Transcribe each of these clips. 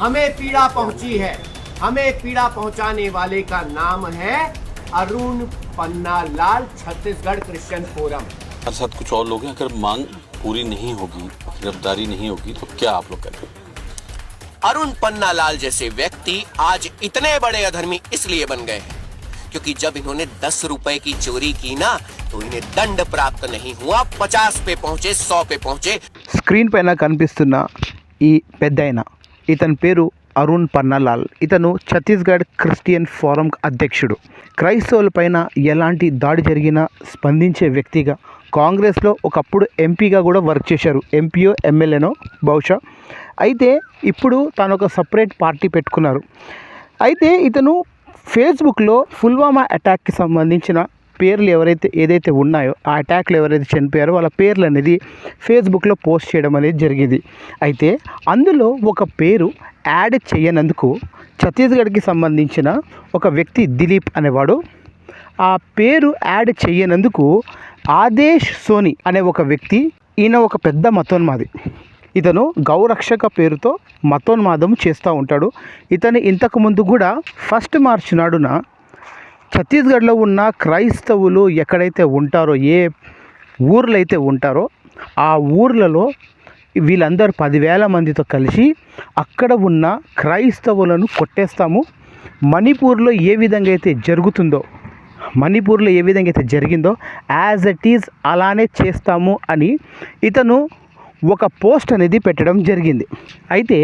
हमें पीड़ा पहुंची है हमें पीड़ा पहुंचाने वाले का नाम है अरुण पन्ना लाल छत्तीसगढ़ क्रिश्चियन फोरम हमारे साथ कुछ और लोग हैं अगर मांग पूरी नहीं होगी गिरफ्तारी नहीं होगी तो क्या आप लोग करेंगे अरुण पन्ना लाल जैसे व्यक्ति आज इतने बड़े अधर्मी इसलिए बन गए हैं क्योंकि जब इन्होंने दस रुपए की चोरी की ना तो इन्हें दंड प्राप्त नहीं हुआ पचास पे पहुंचे सौ पे पहुंचे స్క్రీన్ పైన కనిపిస్తున్న ఈ పెద్దాయన ఇతని పేరు అరుణ్ పన్నాలాల్. ఇతను ఛత్తీస్గఢ్ క్రిస్టియన్ ఫోరం అధ్యక్షుడు. క్రైస్తవులపైన ఎలాంటి దాడి జరిగినా స్పందించే వ్యక్తిగా కాంగ్రెస్లో ఒకప్పుడు ఎంపీగా కూడా వర్క్ చేశారు. ఎంపీఓ ఎమ్మెల్యేనో బహుశా. అయితే ఇప్పుడు తాను ఒక సపరేట్ పార్టీ పెట్టుకున్నారు. అయితే ఇతను ఫేస్బుక్లో పుల్వామా అటాక్కి సంబంధించిన పేర్లు ఎవరైతే ఏదైతే ఉన్నాయో ఆ అటాక్లు ఎవరైతే చనిపోయారో వాళ్ళ పేర్లు అనేది ఫేస్బుక్లో పోస్ట్ చేయడం అనేది జరిగింది. అయితే అందులో ఒక పేరు యాడ్ చేయనందుకు ఛత్తీస్గఢ్కి సంబంధించిన ఒక వ్యక్తి దిలీప్ అనేవాడు ఆ పేరు యాడ్ చేయనందుకు ఆదేశ్ సోని అనే ఒక వ్యక్తి ఈయన ఒక పెద్ద మతోన్మాది. ఇతను గౌరక్షక పేరుతో మతోన్మాదం చేస్తూ ఉంటాడు. ఇతను ఇంతకు ముందు కూడా ఫస్ట్ మార్చి నాడున ఛత్తీస్గఢ్లో ఉన్న క్రైస్తవులు ఎక్కడైతే ఉంటారో ఏ ఊర్లు అయితే ఉంటారో ఆ ఊర్లలో వీళ్ళందరూ పదివేల మందితో కలిసి అక్కడ ఉన్న క్రైస్తవులను కొట్టేస్తాము. మణిపూర్లో ఏ విధంగా అయితే జరుగుతుందో మణిపూర్లో ఏ విధంగా అయితే జరిగిందో యాజ్ ఇట్ ఈజ్ అలానే చేస్తాము అని ఇతను ఒక పోస్ట్ అనేది పెట్టడం జరిగింది. అయితే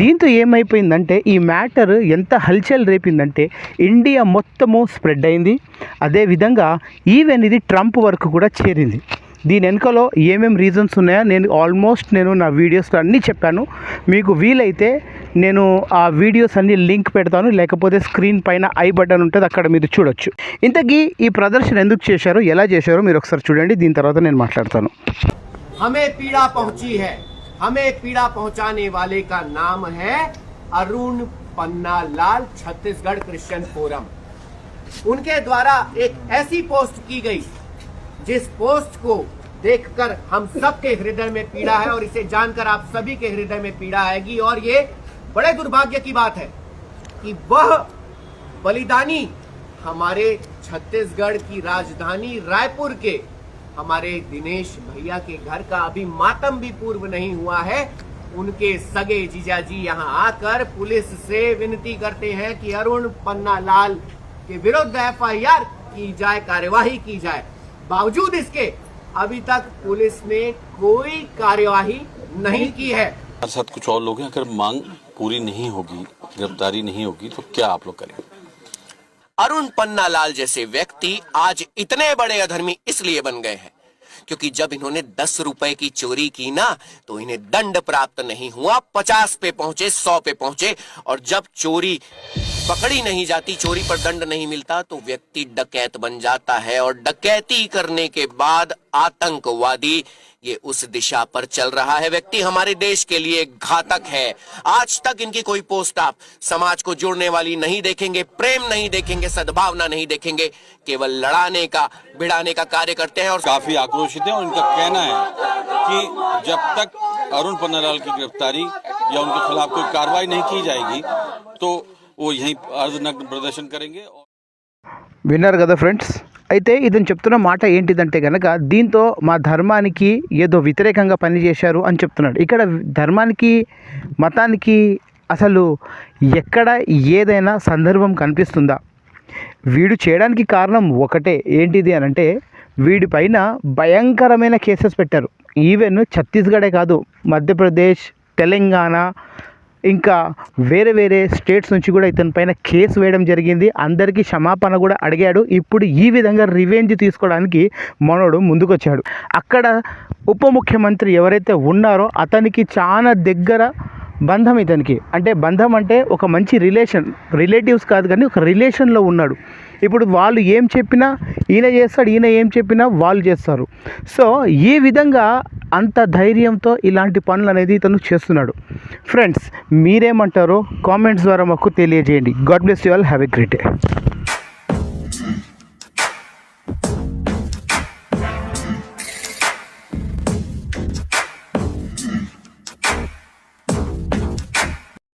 దీంతో ఏమైపోయిందంటే ఈ మ్యాటర్ ఎంత హల్చల్ రేపిందంటే ఇండియా మొత్తము స్ప్రెడ్ అయింది. అదేవిధంగా ఈవెన్ ఇది ట్రంప్ వరకు కూడా చేరింది. దీని వెనుకలో ఏమేమి రీజన్స్ ఉన్నాయో నేను ఆల్మోస్ట్ నేను నా వీడియోస్లో అన్నీ చెప్పాను. మీకు వీలైతే నేను ఆ వీడియోస్ అన్ని లింక్ పెడతాను. లేకపోతే స్క్రీన్ పైన ఐ బటన్ ఉంటుంది అక్కడ మీరు చూడొచ్చు. ఇంతకీ ఈ ప్రదర్శన ఎందుకు చేశారో? ఎలా చేశారో మీరు ఒకసారి చూడండి. దీని తర్వాత నేను మాట్లాడతాను. హమే పీడా పహుచీ హై हमें पीड़ा पहुँचाने वाले का नाम है अरुण पन्ना लाल छत्तीसगढ़ क्रिश्चियन फोरम। उनके द्वारा एक ऐसी पोस्ट की गई, जिस पोस्ट को देखकर हम सबके हृदय में पीड़ा है और इसे जानकर आप सभी के हृदय में पीड़ा आएगी। और ये बड़े दुर्भाग्य की बात है कि वह बलिदानी हमारे छत्तीसगढ़ की राजधानी रायपुर के हमारे दिनेश भैया के घर का अभी मातम भी पूर्व नहीं हुआ है। उनके सगे जीजा जी यहाँ आकर पुलिस से विनती करते हैं कि अरुण पन्ना लाल के विरुद्ध एफआईआर की जाए, कार्यवाही की जाए। बावजूद इसके, अभी तक पुलिस ने कोई कार्यवाही नहीं की है। साथ कुछ और लोग हैं। अगर मांग पूरी नहीं होगी, गिरफ्तारी नहीं होगी तो क्या आप लोग करेंगे? अरुण पन्ना लाल जैसे व्यक्ति आज इतने बड़े अधर्मी इसलिए बन गए हैं, क्योंकि जब इन्होंने दस रुपए की चोरी की ना तो इन्हें दंड प्राप्त नहीं हुआ, पचास पे पहुँचे, सौ पे पहुँचे, और जब चोरी पकड़ी नहीं जाती, चोरी पर दंड नहीं मिलता तो व्यक्ति डकैत बन जाता है, और डकैती करने के बाद आतंकवादी ये उस दिशा पर चल रहा है। व्यक्ति हमारे देश के लिए घातक है। आज तक इनकी कोई पोस्ट आप समाज को जोड़ने वाली नहीं देखेंगे प्रेम नहीं देखेंगे सद्भावना नहीं देखेंगे। केवल लड़ाने का भिड़ाने का कार्य करते हैं और काफ़ी आक्रोशित है उनका कहना है कि जब तक अरुण पन्नालाल की गिरफ्तारी या उनके खिलाफ कोई कार्रवाई नहीं की जाएगी तो वो यहीं अर्धनग्न प्रदर्शन करेंगे विनर गदा फ्रेंड्स అయితే ఇతను చెప్తున్న మాట ఏంటిదంటే కనుక దీంతో మా ధర్మానికి ఏదో వ్యతిరేకంగా పనిచేశారు అని చెప్తున్నాడు. ఇక్కడ ధర్మానికి మతానికి అసలు ఎక్కడ ఏదైనా సందర్భం కనిపిస్తుందా? వీడు చేయడానికి కారణం ఒకటే. ఏంటిది అని అంటే వీడిపైన భయంకరమైన కేసెస్ పెట్టారు. ఈవెన్ ఛత్తీస్గఢే కాదు మధ్యప్రదేశ్ తెలంగాణ ఇంకా వేరే వేరే స్టేట్స్ నుంచి కూడా ఇతని పైన కేసు వేయడం జరిగింది. అందరికీ క్షమాపణ కూడా అడిగాడు. ఇప్పుడు ఈ విధంగా రివెంజ్ తీసుకోవడానికి మనోడు ముందుకొచ్చాడు. అక్కడ ఉప ముఖ్యమంత్రి ఎవరైతే ఉన్నారో అతనికి చాలా దగ్గర బంధం ఇతనికి. అంటే బంధం అంటే ఒక మంచి రిలేషన్ రిలేటివ్స్ కాదు కానీ ఒక రిలేషన్లో ఉన్నాడు. ఇప్పుడు వాళ్ళు ఏం చెప్పినా ఈయన చేస్తాడు ఈయన ఏం చెప్పినా వాళ్ళు చేస్తారు. సో ఈ విధంగా అంత ధైర్యంతో ఇలాంటి పనులు అనేది ఇతను చేస్తున్నాడు. ఫ్రెండ్స్ మీరేమంటారో కామెంట్స్ ద్వారా మాకు తెలియజేయండి. God bless you all have a great day